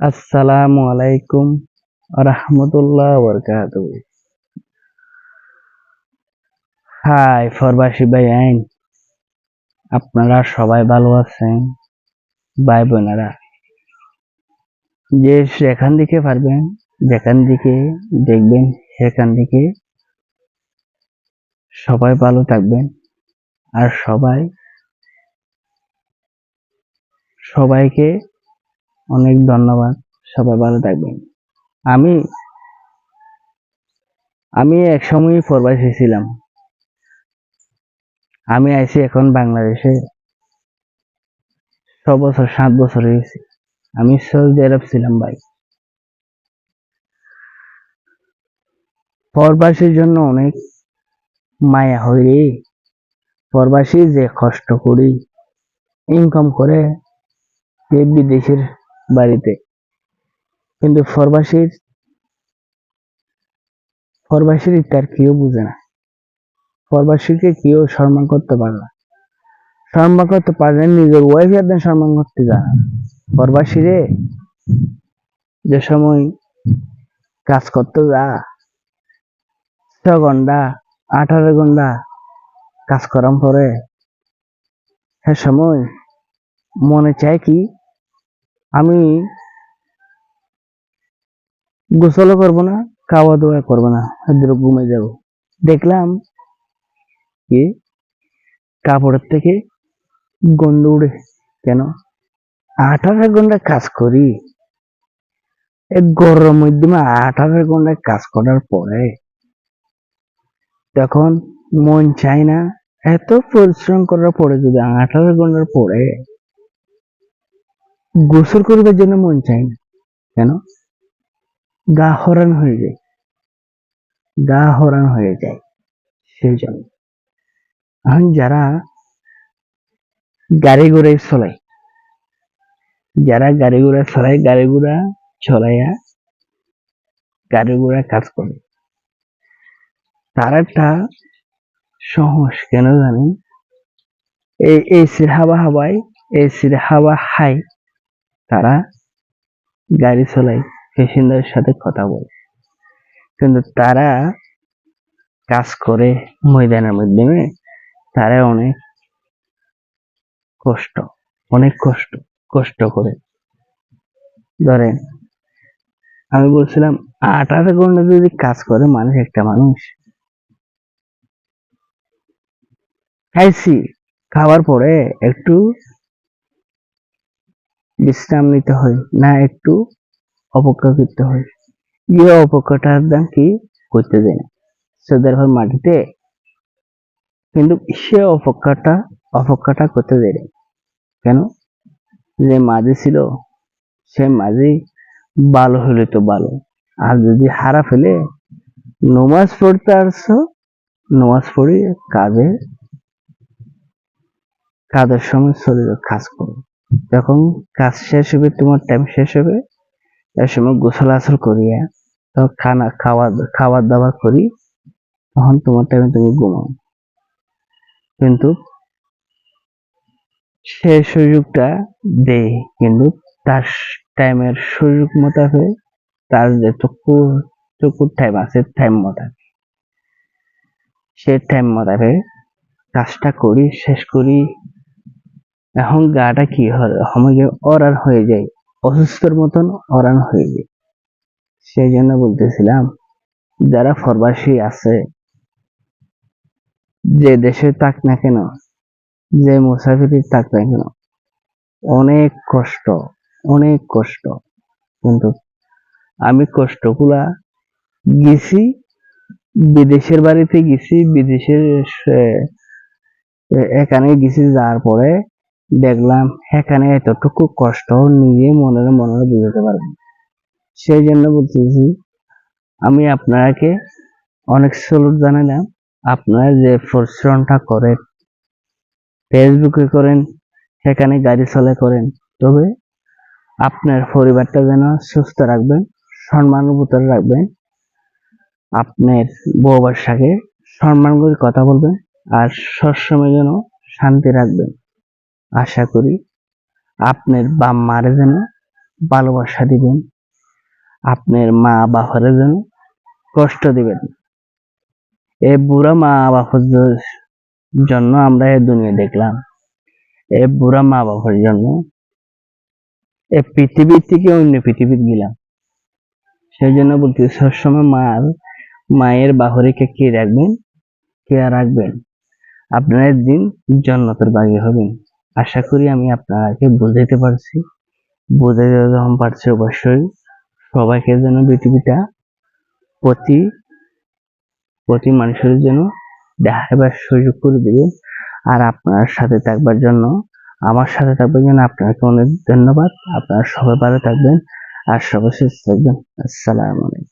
আসসালামু আলাইকুম রহমতুল্লাহ বরকাত হাই ফরবাসী ভাই, আইন। আপনারা সবাই ভালো আছেন? ভাই বোনেরা, যে সেখান থেকে পারবেন, যেখান থেকে দেখবেন, সেখান থেকে সবাই ভালো থাকবেন। আর সবাই, সবাইকে অনেক ধন্যবাদ, সবাই ভালো থাকবেন। আমি আমি এক সময় প্রবাসী ছিলাম। আমি আইছি এখন বাংলাদেশে ছ বছর, সাত বছর হয়েছে। আমি সৌদি আরব ছিলাম ভাই। প্রবাসীর জন্য অনেক মায়া হই রে। প্রবাসী যে কষ্ট করি ইনকাম করে বিদেশের বাড়িতে। কিন্তু প্রবাসীর প্রবাসীর তার কেউ বুঝে না। প্রবাসীকে কেউ সম্মান করতে পারে না। সম্মান করতে পারে না, নিজের ওয়াইফ একদিন সম্মান করতে জানে না। প্রবাসীরে যে সময় কাজ করতে যা ছ ঘণ্টা, আঠারো ঘণ্টা কাজ করার পরে সে সময় মনে চায় কি আমি গোসলও করব না খাওয়া দাওয়া করব না ঘুমে যাব। দেখলাম কি, কাপড়ের থেকে গন্ধ উড়ে, কেন? আঠারো ঘণ্টা কাজ করি। এই গরমের মধ্যে আঠারো ঘণ্টা কাজ করার পরে তখন মন চায় না, এত পরিশ্রম করার পরে যদি আঠারো ঘণ্টার পরে গোসল করবার জন্য মন চায় না। কেন? গা হরান হয়ে যায়। গা হরান হয়ে যায় সেই জন্য এখন যারা গাড়ি ঘোড়া চলায়, যারা গাড়ি ঘোড়া চলায়, গাড়ি ঘোড়া চলাইয়া গাড়ি ঘোড়া কাজ করে, তার একটা সহজ কেন জানেন? এই এসির হাওয়া হাওয়ায় এসির হাওয়া হাই তারা গাড়ি চলায় প্যাসেঞ্জারের সাথে কথা বলে। কিন্তু তারা কাজ করে ময়দানের মাধ্যমে, তারা অনেক কষ্ট অনেক কষ্ট কষ্ট করে। ধরেন, আমি বলছিলাম আঠারো ঘণ্টা যদি কাজ করে মানুষ, একটা মানুষ। খাইছি, খাওয়ার পরে একটু বিশ্রাম নিতে হয়, না একটু অপেক্ষা করতে হয়। ইয়ে অপেক্ষাটার দাম কি করতে দেয় না। সৌদি আরবের মাটিতে, কিন্তু সে অপেক্ষাটা অপেক্ষাটা করতে দেয় না। কেন? যে মাঝি ছিল, সে মাঝি ভালো হলে তো ভালো। আর যদি হারা ফেলে, নমাজ পড়তে আসছো, নমাজ পড়ি কাজে কাজের সময় শরীরে কাজ করো। যখন কাজ শেষ হবে, তোমার টাইম শেষ হবে এর সময় গোসল আসল করিয়া তখন খানা, খাওয়া খাবার দাবার করি, তখন তোমার টাইমে তুমি ঘুমাও। কিন্তু সে সুযোগটা দেয়, কিন্তু তার টাইমের সুযোগ মোতাবেক তার যেটুকু টুকু টাইম আছে টাইম মোতাবেক সে টাইম মোতাবেক কাজটা করি, শেষ করি এখন গাটা কি হয়? সময় অরান হয়ে যায়। অসুস্থর মতন অরান হয়ে যায়। সেই জন্য বলতেছিলাম, যারা ফরবাসী আছে, যে দেশে থাক না কেন, যে মুসাফিরি থাক না কেন, অনেক কষ্ট অনেক কষ্ট। কিন্তু আমি কষ্টগুলা গেছি, বিদেশের বাড়িতে গেছি, বিদেশের এখানে গেছি, যাওয়ার পরে দেখলাম এখানে এতটুকু কষ্ট নিজে মনের মনে বুঝতে পারবেন সেই জন্য বলতেছি, আমি আপনাকে অনেক সলুট জানালাম। আপনারা যে পরিশ্রমটা করেন ফেসবুকে করেন সেখানে গাড়ি চলে করেন, তবে আপনার পরিবারটা যেন সুস্থ রাখবেন সম্মানের ভিতরে রাখবেন। আপনার বউ বাসাকে সম্মান করে কথা বলবেন আর সবসময় যেন শান্তি রাখবেন। আশা করি আপনার বাম মারে যেন ভালোবাসা দিবেন, আপনার মা বাবার যেন কষ্ট দিবেন। এ বুড়া মা বাবার জন্য আমরা এ দুনিয়া দেখলাম। এই বুড়া মা বাবার জন্য এই পৃথিবী থেকে অন্য পৃথিবীতে গেলাম। সেই জন্য বলতে সবসময় মার, মায়ের বাহরিকে কে রাখবেন? কে রাখবেন? আপনার দিন জন্নতের বাগি হবেন। আশা করি আমি আপনাকে বুঝাইতে পারছি। বুঝাইতে যখন পারছি অবশ্যই সবাইকে যেন পৃথিবীটা প্রতি প্রতি মানুষের জন্য দেখাবার সুযোগ করে দিবেন আর আপনার সাথে থাকবার জন্য, আমার সাথে থাকবার জন্য আপনাকে অনেক ধন্যবাদ। আপনারা সবাই ভালো থাকবেন আর সবাই সুস্থ থাকবেন। আসসালামু আলাইকুম।